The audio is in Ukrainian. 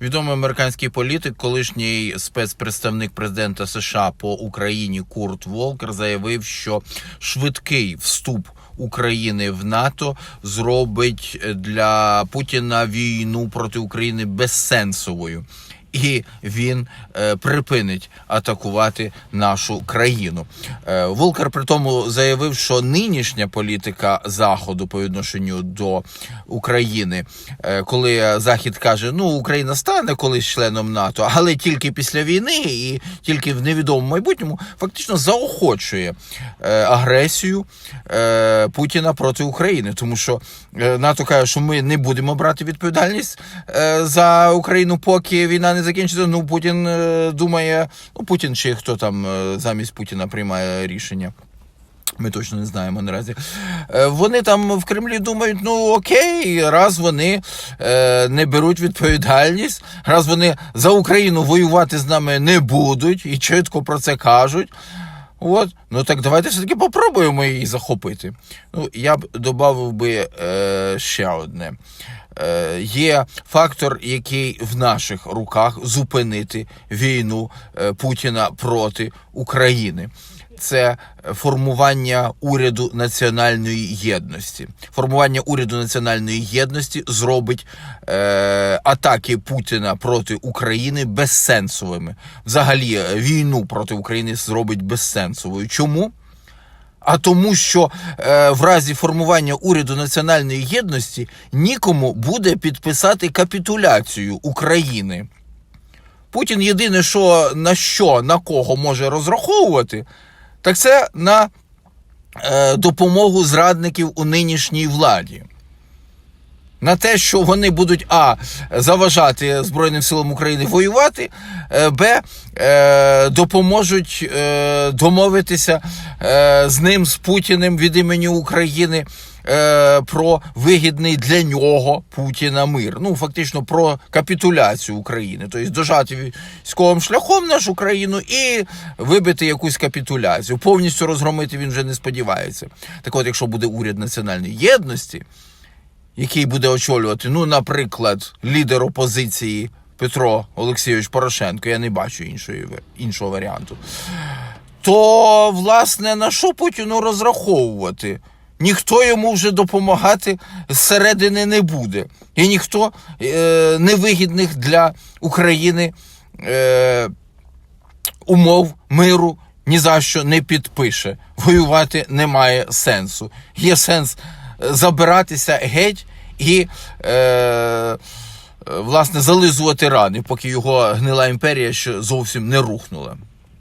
Відомий американський політик, колишній спецпредставник президента США по Україні Курт Волкер заявив, що швидкий вступ України в НАТО зробить для Путіна війну проти України безсенсовою. І він е, припинить атакувати нашу країну. Е, Волкер при тому заявив, що нинішня політика Заходу по відношенню до України, е, коли Захід каже, ну Україна стане колись членом НАТО, але тільки після війни і тільки в невідомому майбутньому, фактично заохочує агресію Путіна проти України, тому що НАТО каже, що ми не будемо брати відповідальність за Україну, поки війна не закінчиться. Ну Путін е, думає, ну Путін чи хто там е, замість Путіна приймає рішення. Ми точно не знаємо наразі. Е, Вони там в Кремлі думають: ну окей, раз вони е, не беруть відповідальність, раз вони за Україну воювати з нами не будуть і чітко про це кажуть. От, ну так давайте все-таки попробуємо її захопити. Ну, я б додав би е, ще одне. Е, є фактор, який в наших руках зупинити війну е, Путіна проти України. Це формування уряду національної єдності. Формування уряду національної єдності зробить е, атаки Путіна проти України безсенсовими. Взагалі, е, війну проти України зробить безсенсовою. Чому? А тому, що е, в разі формування уряду національної єдності нікому буде підписати капітуляцію України. Путін єдине, що на що на кого може розраховувати, так це на е, допомогу зрадників у нинішній владі. На те, що вони будуть а заважати Збройним силам України воювати, е, б е, допоможуть домовитися з ним, з Путіним від імені України е, про вигідний для нього Путіна мир. Ну, фактично про капітуляцію України, тобто дожати військовим шляхом нашу країну і вибити якусь капітуляцію. Повністю розгромити він вже не сподівається. Так от, якщо буде уряд національної єдності який буде очолювати, ну, наприклад, лідер опозиції Петро Олексійович Порошенко, я не бачу іншої, іншого варіанту. То, власне, на що Путіну розраховувати? Ніхто йому вже допомагати зсередини не буде. І ніхто е, невигідних для України е, умов миру ні за що не підпише. Воювати немає сенсу. Є сенс е, забиратися геть і. Е, Власне, зализувати рани, поки його гнила імперія ще зовсім не рухнула.